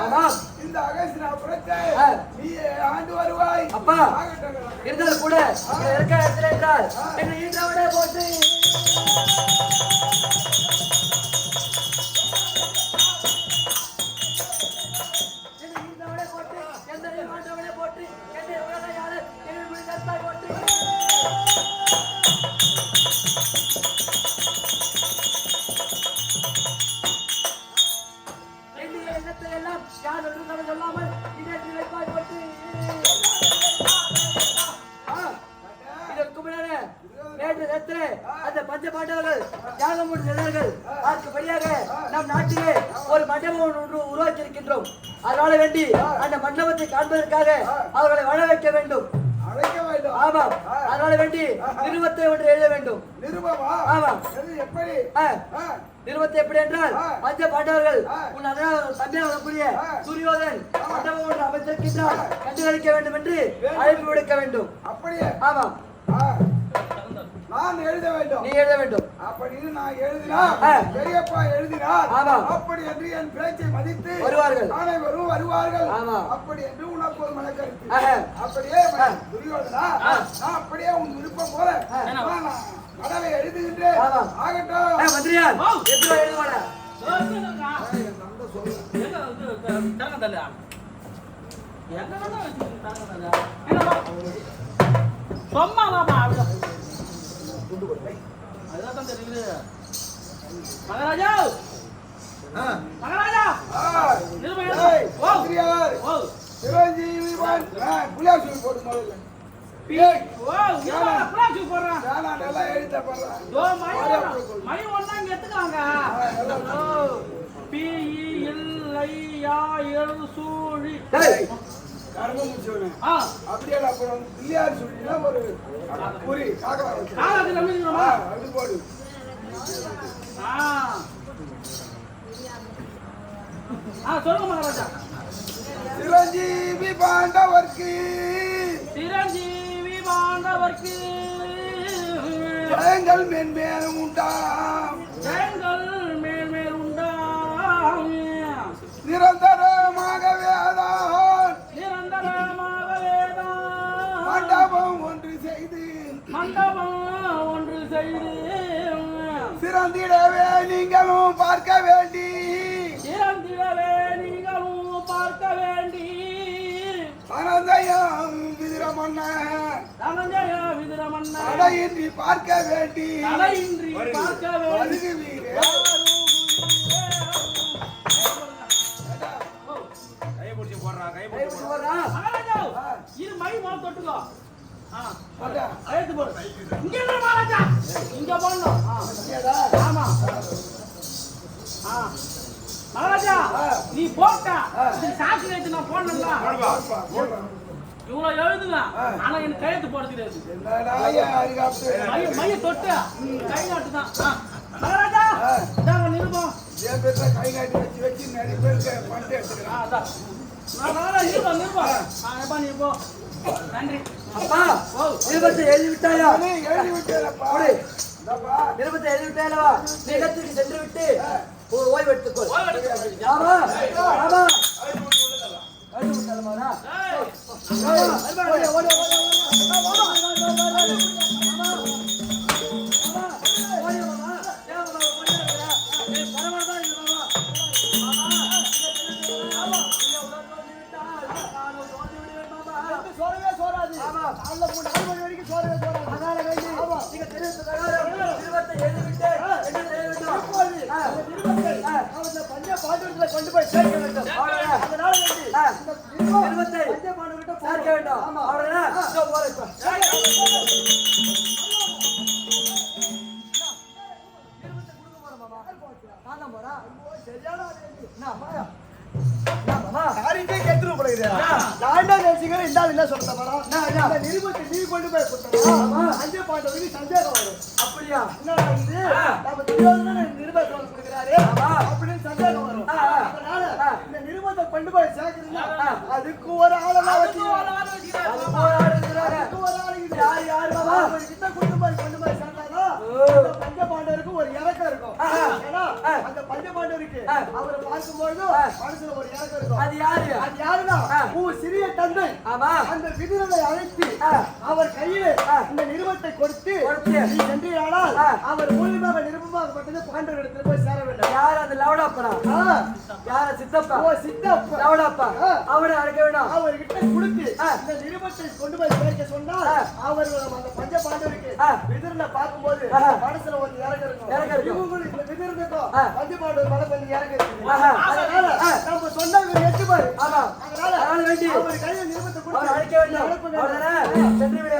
ஆனால் இந்த அகசினா ஆண்டு வருவாய். அப்பா இருந்தாலும் கூட. இருக்க இருக்கிறார் என்னை ஈட்டாவிட போட்டு நம் நாட்டிலே ஒரு மண்டபம் ஒன்று உருவாக்கி இருக்கின்றோம் அதனால வேண்டி அந்த மண்டபத்தை காண்பதற்காக அவர்களை வாழ வைக்க வேண்டும். ஆமாம். அதனால வேண்டி நிறுவத்தை ஒன்று எழுத வேண்டும். ஆமாம். எப்படி? நிறுவத்தை எப்படி என்றால். பஞ்ச பாண்டவர்கள். உன் தந்தையாக வரக்கூடிய. துரியோதன் மண்டபம் ஒன்று அமைத்திருக்கின்றார். கண்டுகளிக்க வேண்டும். என்று அழைப்பு விடுக்க வேண்டும். அப்படியே. ஆமாம். நான் எழுத வேண்டும். நீ எழுத வேண்டும். அப்படின்னு நான் எழுதினால். பெரியப்பா எழுதினார் ஆமா. அப்படி என்று என் பேச்சை மதித்து வருவார்கள். அனைவரும் வருவார்கள். ஆமா. அப்படி என்று உனக்கு ஒரு மனக்கருத்து. அப்படியே. துரியோதனா நான் அப்படியே உன் விருப்பம் போல கடலை எழுதுகின்றேன். ஆகட்டும். மந்திரியார் எப்படி எழுதுவாடா மகாராஜா ஆ. மகாராஜா ஆ. நிருபம் ஏய், எழுது. ஓ. மந்திரியார், ஓ சிவஜீவி வான். ஆ, புலியார் சொல்லி போடு முதல்ல. மணி இங்க எடுத்துக்காங்க பி இ எல் ஐ ஆ எல் சூழி டேய் கரும்பு முடிச்சவனே. அப்படியே அப்புறம் பிள்ளையார் சொல்லினா ஒரு குறி காக்கா அது போடு. சிரஞ்சீவி பாண்டவர்க்கு. சிரஞ்சீவி பாண்டவர்க்கு. ஜெயங்கள் மென்மேலும் உண்டாம். சிறந்திடவே நீங்களும் பார்க்க வேண்டி. இறந்திடவே நீங்களும் பார்க்க வேண்டி. அனந்தயம் விதிரமன்ன. தனஞ்சய விதிரமன்ன. தடையின்றி பார்க்க வேண்டி. தலையின்றி பார்க்க வேண்டி. வருகுவீரே கை பிடிச்சு போடுறா மகாராஜா இது மை மேல தொட்டுக்கோ. ஆ போடு இங்க மகாராஜா இங்க போடணும் ஆமா ஆ மகாராஜா நீ போட்ட சாட்சி வைத்து நான் போடணும்ல இவ்வளவு எழுதுங்க ஆனா எனக்கு கையெழுத்து போட தெரியாது மைய தொட்டு கை நாட்டு தான் மகாராஜா இதாங்க நிருபம் கை நாட்டி வச்சு வச்சு நிறைய பேருக்கு அதான். நான் நிருபம் நிருபம் நீ போ நன்றி அப்பா நிருபத்தை எழுதி விட்டாயா நீ எழுதி. இந்தாப்பா. நிருபத்தை எழுதி விட்டாயல்லவா நீ இடத்துக்கு சென்று விட்டு ஓ- ஓய்வு எடுத்துக்கோ. ஆமா ஆமா எழுதி விட்டாலுமாடா? ஏய், ஆமா. ஓடு, ஓடு, ஓடு, ஓடு. காலைல மூணு நாலு மணி வரைக்கும் சோறவே சோறாது. அதனால வேண்டி நீங்க தெரிவித்த பிரகாரம் எழுதிவிட்டு என்ன செய்ய வேண்டும்? பஞ்ச பாண்டவர்களை கொண்டு போய் சேர்க்க வேண்டும். அதனால வேண்டி பஞ்ச பாண்டவர்கிட்ட சேர்க்க வேண்டும். ஆமா. போறேன். சரியான யாருக்கே போல இது. நான் தான் நினைச்சுக்கிறேன், இந்த ஆள் என்ன என்ன? இந்த நிருபத்தை நீ கொண்டு போய் கொடுத்தா, பாண்டவருக்கு சந்தேகம் வரும். அப்படியா? என்னடா இது? நம்ம நிருபத்தை கொடுக்குறாரு. ஆமா. அப்படின்னு சந்தேகம் வரும். இந்த நிருபத்தை கொண்டு போய் சேர்க்கறீங்களா? ஆ. அதுக்கு ஒரு ஆளெல்லாம் அதுக்கு வச்சுக்கிறேன். ஒரு ஆள். அதுக்கு ஒரு ஆள். யார், யார் மாமா? அவர்கிட்ட கொண்டு போய் கொண்டு போய் சேர்த்தாதான் ஓ. அந்த பஞ்ச பாண்டவருக்கு ஒரு இறக்கம் அந்த பஞ்ச பாண்டவருக்கு ஆ. அவரை பார்க்கும்பொழுது ஆ. மனசுல ஒரு இறக்கம் இருக்கும். அது யாரு? அது யாருன்னா ஆ. உன் சிறிய தந்தை. அந்த விதிரனை அழைத்து. அவர் கையிலே. இந்த நிருபத்தை கொடுத்து. நீ சென்றீரானால். அவர் மூலியமாக பாண்டவரிடத்தில் போய் சேர வேண்டும் யார் அந்த லவடாப்பனா. யார சித்தப்பா ஓ சித்தப்பா லவடாப்பா. அவனை அழைக்க வேணும் அவர்கிட்ட கொடுத்து ஆ. இந்த நிருபத்தை கொண்டு போய் சேர்க்க. அவர் அந்த பஞ்ச பாண்டவருக்கு ஆ. விதிரனை பார்க்கும்போது. மனசுல ஒரு இறக்கம் இருக்கும் இறக்கம் இருக்கும். இவங்களுக்கு. பஞ்ச பாண்டவர் மன கொஞ்சம் இறக்கம் இருக்கு. அதனால. நம்ம சொன்னா இவர் ஏற்றுப்பாரு ஆமா அதனால அதனால வேண்டி அவர் கையில நிருபத்தை அவனை கொடுத்து அழைக்க வேண்டும்? சென்று விடு